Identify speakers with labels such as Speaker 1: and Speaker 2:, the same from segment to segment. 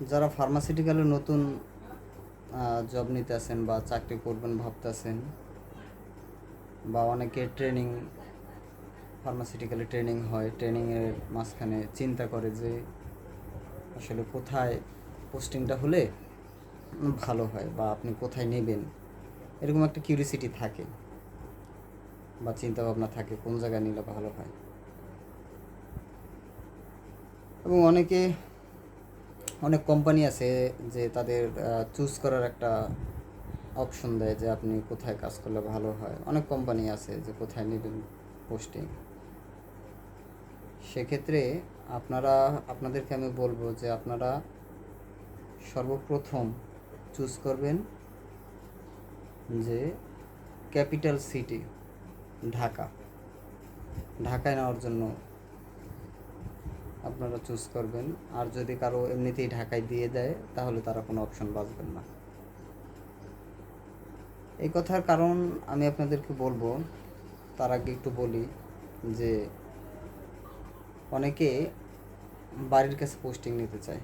Speaker 1: যারা ফার্মাসিউটিক্যালে নতুন জব নিতে আছেন বা চাকরি করবেন ভাবতেছেন বা অনেকে ট্রেনিং ফার্মাসিউটিক্যালে ট্রেনিং হয় ট্রেনিংয়ের মাঝখানে চিন্তা করে যে আসলে কোথায় পোস্টিংটা হলে ভালো হয় বা আপনি কোথায় নেবেন। এরকম একটা কিউরিসিটি থাকে বা চিন্তা ভাবনা থাকে, কোন জায়গায় নিলে ভালো হয়। এবং অনেকে অনেক কোম্পানি আছে যে তাদের চুজ করার একটা অপশন দেয় যে আপনি কোথায় কাজ করলে ভালো হয়। অনেক কোম্পানি আছে যে কোথায় নেবেন পোস্টিং সেক্ষেত্রে আপনারা, আপনাদেরকে আমি বলব যে আপনারা সর্বপ্রথম চুজ করবেন যে ক্যাপিটাল সিটি ঢাকা। ঢাকায় নেওয়ার জন্য আপনারা চুজ করবেন। আর যদি কারও এমনিতেই ঢাকায় দিয়ে দেয়, তাহলে তারা কোনো অপশন বাঁচবেন না। এই কথার কারণ আমি আপনাদেরকে বলব, তার আগে একটু বলি যে অনেকে বাড়ির কাছে পোস্টিং নিতে চায়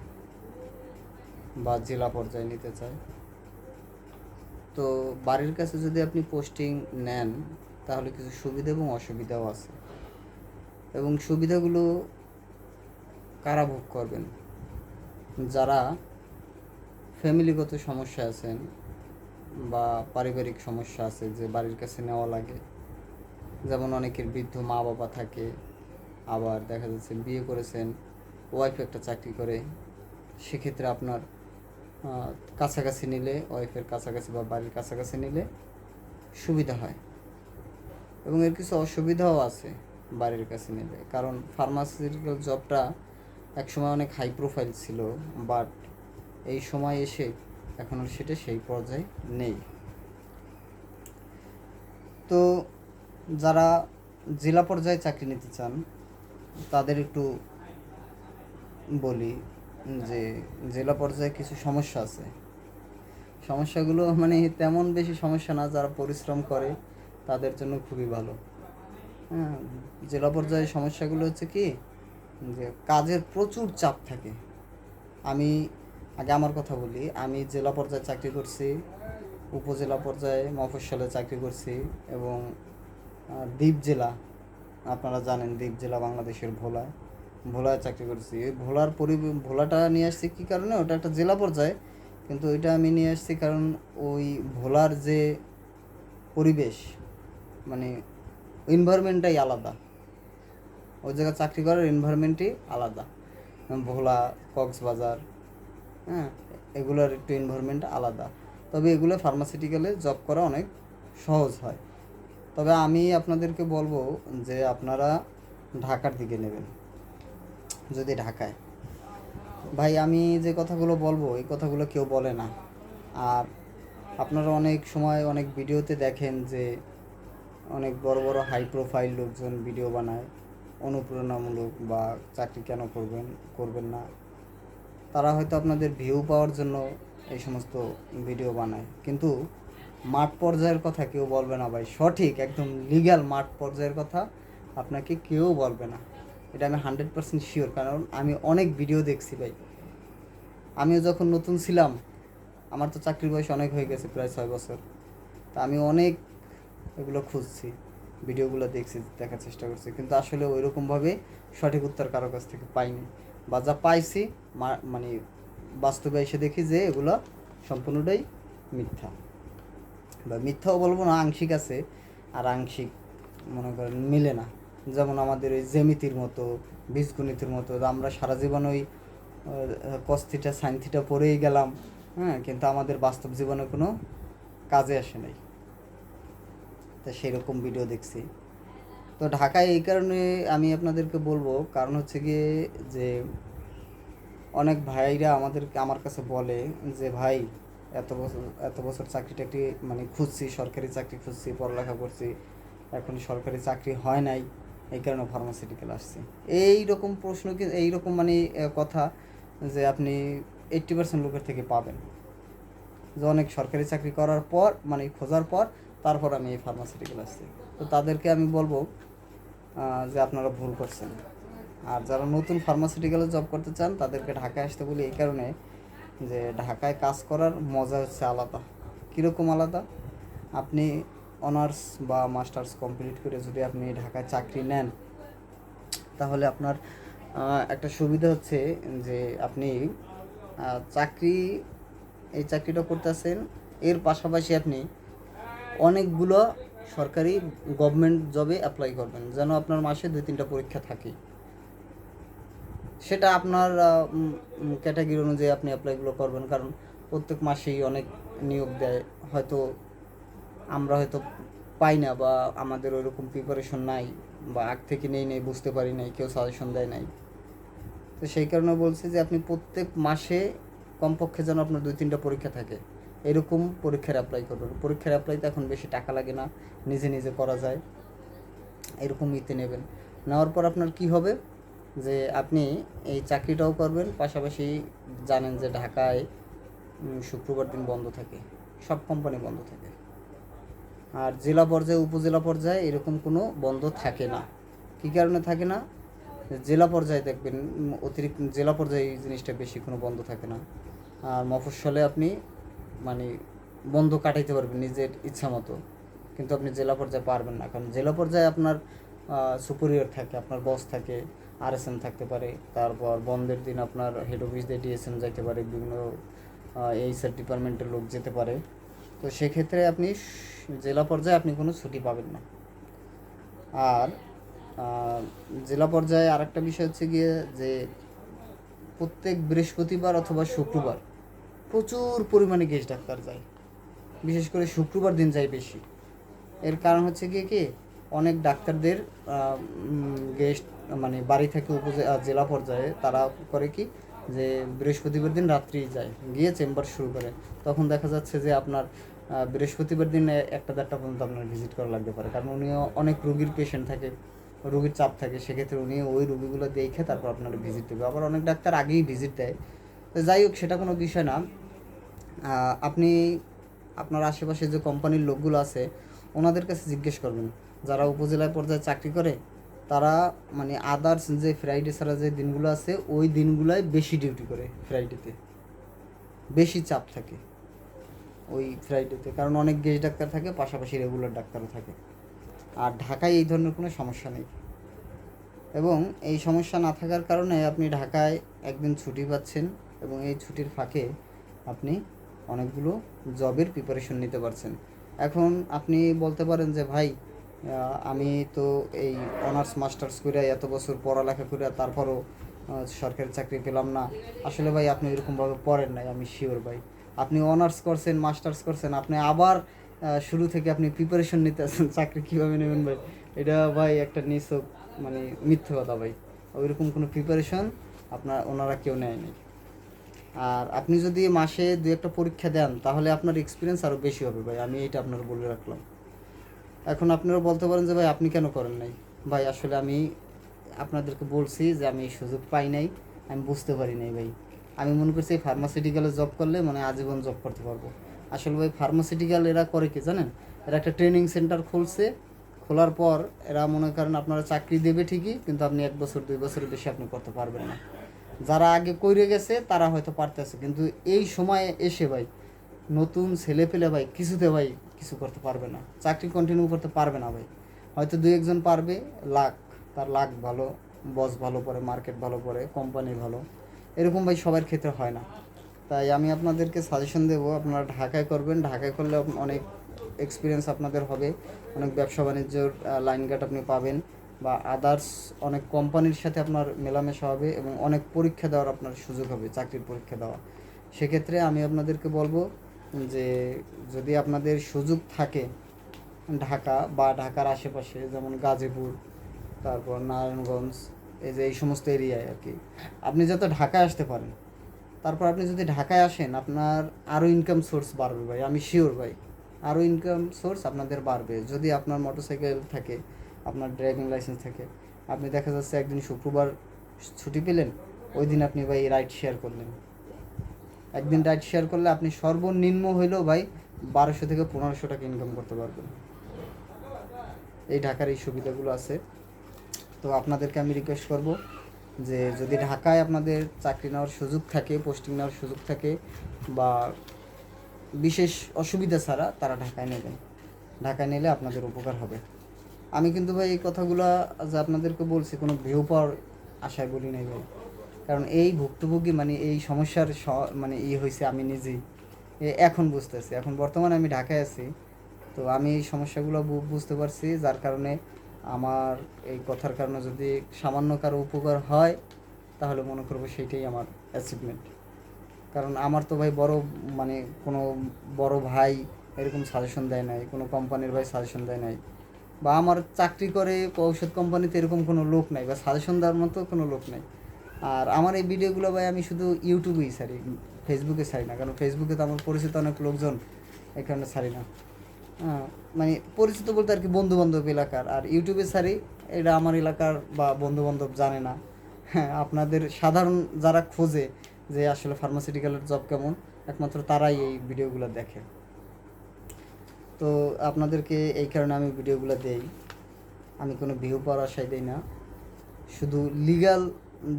Speaker 1: বা জেলা পর্যায়ে নিতে চায়। তো বাড়ির কাছে যদি আপনি পোস্টিং নেন, তাহলে কিছু সুবিধা এবং অসুবিধাও আছে। এবং সুবিধাগুলো কারা ভোগ করবেন? যারা ফ্যামিলিগত সমস্যা আছেন বা পারিবারিক সমস্যা আছে যে বাড়ির কাছে নেওয়া লাগে, যেমন অনেকের বৃদ্ধ মা বাবা থাকে, আবার দেখা যাচ্ছে বিয়ে করেছেন ওয়াইফ একটা চাকরি করে, সেক্ষেত্রে আপনার কাছাকাছি নিলে ওয়াইফের কাছাকাছি বা বাড়ির কাছাকাছি নিলে সুবিধা হয়। এবং এর কিছু অসুবিধাও আছে বাড়ির কাছে নিলে, কারণ ফার্মাসিউটিক্যাল জবটা একসময় অনেক হাই প্রোফাইল ছিল বাট এই সময় এসে এখন আর সেটা সেই পর্যায়ে নেই। তো যারা জেলা পর্যায়ে চাকরি নিতে চান, তাদের একটু বলি যে জেলা পর্যায়ে কিছু সমস্যা আছে। সমস্যাগুলো মানে তেমন বেশি সমস্যা না, যারা পরিশ্রম করে, তাদের জন্য খুবই ভালো। হ্যাঁ জেলা পর্যায়ে সমস্যাগুলো হচ্ছে কি যে কাজের প্রচুর চাপ থাকে। আমি আগে আমার কথা বলি, আমি জেলা পর্যায়ে চাকরি করছি, উপজেলা পর্যায়ে মফস্বলে চাকরি করছি এবং দ্বীপ জেলা, আপনারা জানেন দ্বীপ জেলা বাংলাদেশের ভোলায় ভোলায় চাকরি করছি। এই ভোলার পরি, ভোলাটা নিয়ে আসছি কী কারণে? ওটা একটা জেলা পর্যায়ে, কিন্তু ওইটা আমি নিয়ে আসছি কারণ ওই ভোলার যে পরিবেশ মানে এনভায়রনমেন্টটাই আলাদা। ওই জায়গায় চাকরি করার এনভায়রনমেন্টই আলাদা। ভোলা, কক্সবাজার হ্যাঁ এগুলোর একটু এনভায়রনমেন্ট আলাদা। তবে এগুলো ফার্মাসিউটিক্যালে জব করা অনেক সহজ হয়। তবে আমি আপনাদেরকে বলব যে আপনারা ঢাকার দিকে নেবেন, যদি ঢাকায়। ভাই, আমি যে কথাগুলো বলব, এই কথাগুলো কেউ বলে না। আর আপনারা অনেক সময় অনেক ভিডিওতে দেখেন যে অনেক বড় বড় হাই প্রোফাইল লোকজন ভিডিও বানায়। অনুপ্রেরণামূলক বা চাকরি কেন করবেন করবেন না? তারা হয়তো আপনাদের ভিউ পাওয়ার জন্য এই সমস্ত ভিডিও বানায়। কিন্তু মাঠ পর্যায়ের কথা কেউ বলবে না ভাই। সঠিক, একদম লিগ্যাল মাঠ পর্যায়ের কথা আপনাকে কেউ বলবে না। এটা আমি হান্ড্রেড পার্সেন্ট শিওর কারণ আমি অনেক ভিডিও দেখছি ভাই। আমিও যখন নতুন ছিলাম, আমার তো চাকরির বয়স অনেক হয়ে গেছে, প্রায় ছয় বছর। তা আমি অনেক এগুলো খুঁজছি। ভিডিওগুলো দেখছি, দেখার চেষ্টা করছি। কিন্তু আসলে ওই রকমভাবে সঠিক উত্তর কারও কাছ থেকে পাইনি। বা যা পাইছি মানে বাস্তবে এসে দেখি যে এগুলো সম্পূর্ণটাই মিথ্যা। বা মিথ্যাও বলব না, আংশিক আছে, আর আংশিক মনে করেন মিলে না। যেমন আমাদের ওই জেমিতির মতো, বীজগণিতের মতো আমরা সারা জীবন ওই কস্থিটা সাইনথিটা পড়েই গেলাম হ্যাঁ? কিন্তু আমাদের বাস্তব জীবনে কোনো কাজে আসে নাই। তা সেরকম ভিডিও দেখছি। তো ঢাকায় এই কারণে আমি আপনাদেরকে বলব, কারণ হচ্ছে গিয়ে যে অনেক ভাইরা আমাদেরকে আমার কাছে বলে যে, ভাই, এত বছর এত বছর চাকরি টাকরি মানে খুঁজছি, সরকারি চাকরি খুঁজছি, পড়ালেখা করছি, এখন সরকারি চাকরি হয় নাই, এই কারণে ফার্মাসিউটিক্যাল আসছি। এই রকম প্রশ্ন কি, এই রকম মানে কথা যে আপনি এইট্টি পার্সেন্ট লোকের থেকে পাবেন। যে অনেক সরকারি চাকরি করার পর মানে খোঁজার পর তারপর আমি এই ফার্মাসিউটিক্যাল আসছি। তো তাদেরকে আমি বলব যে আপনারা ভুল করছেন। আর যারা নতুন ফার্মাসিউটিক্যালে জব করতে চান, তাদেরকে ঢাকায় আসতে বলি এই কারণে যে ঢাকায় কাজ করার মজা হচ্ছে আলাদা। কীরকম আলাদা? আপনি অনার্স বা মাস্টার্স কমপ্লিট করে যদি আপনি ঢাকায় চাকরি নেন, তাহলে আপনার একটা সুবিধা হচ্ছে যে আপনি চাকরি, এই চাকরিটা করতেছেন, এর পাশাপাশি আপনি অনেকগুলো সরকারি গভর্নমেন্ট জবে অ্যাপ্লাই করবেন, যেন আপনার মাসে দুই তিনটা পরীক্ষা থাকে। সেটা আপনার ক্যাটাগরি অনুযায়ী আপনি অ্যাপ্লাইগুলো করবেন, কারণ প্রত্যেক মাসেই অনেক নিয়োগ দেয়। হয়তো আমরা হয়তো পাই না বা আমাদের ওইরকম প্রিপারেশন নাই বা আগ থেকে নেই নেই, বুঝতে পারি নাই, কেউ সাজেশন দেয় নাই। তো সেই কারণে বলছি যে আপনি প্রত্যেক মাসে কমপক্ষে যেন আপনার দুই তিনটা পরীক্ষা থাকে। এরকম পরীক্ষার অ্যাপ্লাই করবেন। পরীক্ষার অ্যাপ্লাইতে এখন বেশি টাকা লাগে না, নিজে নিজে করা যায়। এরকম ইতে নেবেন। নেওয়ার পর আপনার কি হবে? যে আপনি এই চাকরিটাও করবেন, পাশাপাশি জানেন যে ঢাকায় শুক্রবার দিন বন্ধ থাকে। সব কোম্পানি বন্ধ থাকে। আর জেলা পর্যায়ে, উপজেলা পর্যায়ে এরকম কোনো বন্ধ থাকে না। কী কারণে থাকে না? জেলা পর্যায়ে দেখবেন অতিরিক্ত, জেলা পর্যায়ে এই জিনিসটা বেশি কোনো বন্ধ থাকে না। আর মফস্বলে আপনি মানে বন্ধ কাটাইতে পারবেন নিজের ইচ্ছা মতো। কিন্তু আপনি জেলা পর্যায়ে পারবেন না। কারণ জেলা পর্যায়ে আপনার সুপেরিয়র থাকে, আপনার বস থাকে আর এস এম থাকতে পারে, তারপর বন্ধের দিন আপনার হেড অফিস দিয়ে ডিএসএম যাইতে পারে, বিভিন্ন এইচআর ডিপার্টমেন্টের লোক যেতে পারে। তো সেক্ষেত্রে আপনি জেলা পর্যায়ে আপনি কোনো ছুটি পাবেন না। আর জেলা পর্যায়ে আরেকটা বিষয় হচ্ছে গিয়ে যে প্রত্যেক বৃহস্পতিবার অথবা শুক্রবার প্রচুর পরিমাণে গেস্ট ডাক্তার যায়। বিশেষ করে শুক্রবার দিন যায় বেশি। এর কারণ হচ্ছে গিয়ে কি, অনেক ডাক্তারদের গেস্ট মানে বাড়ি থেকে উপজে জেলা পর্যায়ে তারা করে কি, যে বৃহস্পতিবার দিন রাত্রি যায়, গিয়ে চেম্বার শুরু করে। তখন দেখা যাচ্ছে যে আপনার বৃহস্পতিবার দিন একটা দেড়টা পর্যন্ত আপনার ভিজিট করা লাগতে পারে। কারণ উনিও অনেক রুগীর পেশেন্ট থাকে, রুগীর চাপ থাকে, সেক্ষেত্রে উনি ওই রুগীগুলো দেখে তারপর আপনার ভিজিট দেবে। আবার অনেক ডাক্তার আগেই ভিজিট দেয়। যাই হোক, সেটা কোনো বিষয় না। আপনি আপনার আশেপাশে যে কোম্পানির লোকগুলো আছে, ওনাদের কাছে জিজ্ঞেস করবেন। যারা উপজেলা পর্যায়ে চাকরি করে, তারা মানে আদার্স যে ফ্রাইডে ছাড়া যে দিনগুলো আছে, ওই দিনগুলোয় বেশি ডিউটি করে ফ্রাইডেতে বেশি চাপ থাকে ওই ফ্রাইডেতে কারণ অনেক গেস্ট ডাক্তার থাকে, পাশাপাশি রেগুলার ডাক্তারও থাকে। আর ঢাকায় এই ধরনের কোনো সমস্যা নেই। এবং এই সমস্যা না থাকার কারণে আপনি ঢাকায় একদিন ছুটি পাচ্ছেন এবং এই ছুটির ফাঁকে আপনি অনেকগুলো জবের প্রিপারেশন নিতে পারছেন। এখন আপনি বলতে পারেন যে, ভাই আমি তো এই অনার্স মাস্টার্স করে এত বছর পড়ালেখা করে তারপরও সরকারি চাকরি পেলাম না। আসলে ভাই, আপনি এরকমভাবে পড়েন নাই, আমি শিওর ভাই। আপনি অনার্স করছেন মাস্টার্স করছেন, আপনি আবার শুরু থেকে আপনি প্রিপারেশন নিতে আসছেন চাকরি কীভাবে নেবেন ভাই? এটা ভাই একটা নিছক মানে মিথ্যে কথা ভাই। ওইরকম কোনো প্রিপারেশন আপনার, ওনারা কেউ নেয়নি আর আপনি যদি মাসে দু একটা পরীক্ষা দেন, তাহলে আপনার এক্সপিরিয়েন্স আরও বেশি হবে ভাই। আমি এটা আপনার বলে রাখলাম। এখন আপনারা বলতে পারেন যে, ভাই, আপনি কেন করেন নাই? ভাই, আসলে আমি আপনাদেরকে বলছি যে, আমি সুযোগ পাই নাই। আমি বুঝতে পারি নাই ভাই। আমি মনে করছি ফার্মাসিউটিক্যালে জব করলে মানে আজীবন জব করতে পারব। আসলে ভাই ফার্মাসিউটিক্যাল এরা করে কি জানেন? এরা একটা ট্রেনিং সেন্টার খুলছে। খোলার পর এরা মনে করেন আপনারা চাকরি দেবে ঠিকই, কিন্তু আপনি এক বছর, দুই বছরের বেশি আপনি করতে পারবেন না। যারা আগে কইরে গেছে, তারা হয়তো পারতেছে। কিন্তু এই সময়ে এসে ভাই, নতুন ছেলে পেলে ভাই, কিছুতে ভাই কিছু করতে পারবে না। চাকরি কন্টিনিউ করতে পারবে না ভাই। হয়তো দুই একজন পারবে লাখ তার লাখ ভালো বস ভালো পড়ে মার্কেট ভালো পড়ে কোম্পানি ভালো। এরকম ভাই সবার ক্ষেত্রে হয় না। তাই আমি আপনাদেরকে সাজেশন দেবো, আপনারা ঢাকায় করবেন। ঢাকায় করলে অনেক এক্সপিরিয়েন্স আপনাদের হবে। অনেক ব্যবসা বাণিজ্যর লাইন গাট আপনি পাবেন। বা আদার্স অনেক কোম্পানির সাথে আপনার মেলামেশা হবে এবং অনেক পরীক্ষা দেওয়ার আপনার সুযোগ হবে, চাকরির পরীক্ষা দেওয়া। সেক্ষেত্রে আমি আপনাদেরকে বলব যে, যদি আপনাদের সুযোগ থাকে ঢাকা বা ঢাকার আশেপাশে, যেমন গাজীপুর, তারপর নারায়ণগঞ্জ, এই যে এই সমস্ত এরিয়ায় আর কি আপনি যাতে ঢাকায় আসতে পারেন, তারপর আপনি যদি ঢাকায় আসেন, আপনার আরও ইনকাম সোর্স বাড়বে ভাই, আমি শিওর ভাই। আরও ইনকাম সোর্স আপনাদের বাড়বে। যদি আপনার মোটরসাইকেল থাকে আপনার ড্রাইভিং লাইসেন্স থাকে। আপনি দেখা যাচ্ছে একদিন শুক্রবার ছুটি পেলেন, ওই দিন আপনি ভাই রাইড শেয়ার করলেন। একদিন রাইড শেয়ার করলে আপনি সর্বনিম্ন হইলেও ভাই বারোশো থেকে পনেরোশো টাকা ইনকাম করতে পারবেন। এই ঢাকার এই সুবিধাগুলো আছে। তো আপনাদেরকে আমি রিকোয়েস্ট করব যে যদি ঢাকায় আপনাদের চাকরি নেওয়ার সুযোগ থাকে পোস্টিং নেওয়ার সুযোগ থাকে বা বিশেষ অসুবিধা ছাড়া তারা ঢাকায় নেবেন। ঢাকায় নিলে আপনাদের উপকার হবে। আমি কিন্তু ভাই এই কথাগুলো যে আপনাদেরকে বলছি, কোনো ভিউ পাওয়ার আশায় বলি নাই ভাই। কারণ এই ভুক্তভোগী মানে এই সমস্যার মানে ই হয়েছে আমি নিজেই। এখন বুঝতেছি, এখন বর্তমানে আমি ঢাকায় আছি। তো আমি এই সমস্যাগুলো বুঝতে পারছি, যার কারণে আমার এই কথার কারণে যদি সামান্য কারও উপকার হয়, তাহলে মনে করব সেইটাই আমার অ্যাচিভমেন্ট কারণ আমার তো ভাই বড় মানে কোনো বড় ভাই এরকম সাজেশন দেয় নাই, কোনো কোম্পানির ভাই সাজেশন দেয় নাই। বা আমার চাকরি করে ঔষধ কোম্পানিতে এরকম কোনো লোক নাই বা সাজেশন দেওয়ার মতো কোনো লোক নাই। আর আমার এই ভিডিওগুলো ভাই আমি শুধু ইউটিউবেই ছাড়ি, ফেসবুকে ছাড়ি না, কারণ ফেসবুকে তো আমার পরিচিত অনেক লোকজন কারণে ছাড়ি না। মানে পরিচিত বলতে আর কি বন্ধু বান্ধব এলাকার, আর ইউটিউবে ছাড়ি, এটা আমার এলাকার বা বন্ধু বান্ধব জানে না। হ্যাঁ আপনাদের সাধারণ যারা খোঁজে যে আসলে ফার্মাসিউটিক্যালের জব কেমন, একমাত্র তারাই এই ভিডিওগুলো দেখে। তো আপনাদেরকে এই কারণে আমি ভিডিওগুলো দেই। আমি কোনো ভিউ পাওয়ার আশায় দিই না। শুধু লিগ্যাল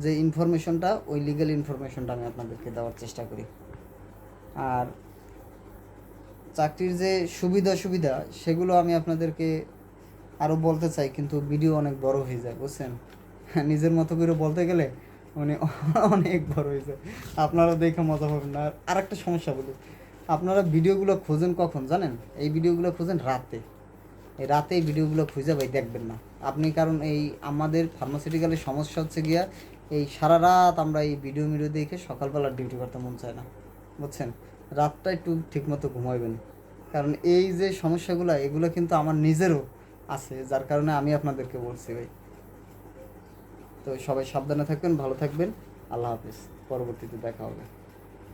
Speaker 1: যে ইনফরমেশনটা ওই লিগাল ইনফরমেশনটা আমি আপনাদেরকে দেওয়ার চেষ্টা করি। আর চাকরির যে সুবিধা সুবিধা সেগুলো আমি আপনাদেরকে আরও বলতে চাই, কিন্তু ভিডিও অনেক বড় হয়ে যায়, বুঝছেন? নিজের মতো করে বলতে গেলে মানে অনেক বড় হয়ে যায়। আপনারা দেখে মজা পাবেন না। আর আরেকটা সমস্যা বলি আপনারা ভিডিওগুলো খোঁজেন কখন জানেন? এই ভিডিওগুলো খোঁজেন রাতে। এই রাতে এই ভিডিওগুলো খুঁজে ভাই দেখবেন না। আপনি কারণ এই আমাদের ফার্মাসিউটিক্যালের সমস্যা হচ্ছে গিয়া, এই সারা রাত আমরা এই ভিডিও মিডিও দেখে সকালবেলা ডিউটি করতে মন চায় না। বুঝছেন? রাতটা একটু ঠিকমতো ঘুমাইবেন। কারণ এই যে সমস্যাগুলো, এগুলো কিন্তু আমার নিজেরও আছে, যার কারণে আমি আপনাদেরকে বলছি ভাই। তো সবাই সাবধানে থাকবেন, ভালো থাকবেন। আল্লাহ হাফিজ। পরবর্তীতে দেখা হবে।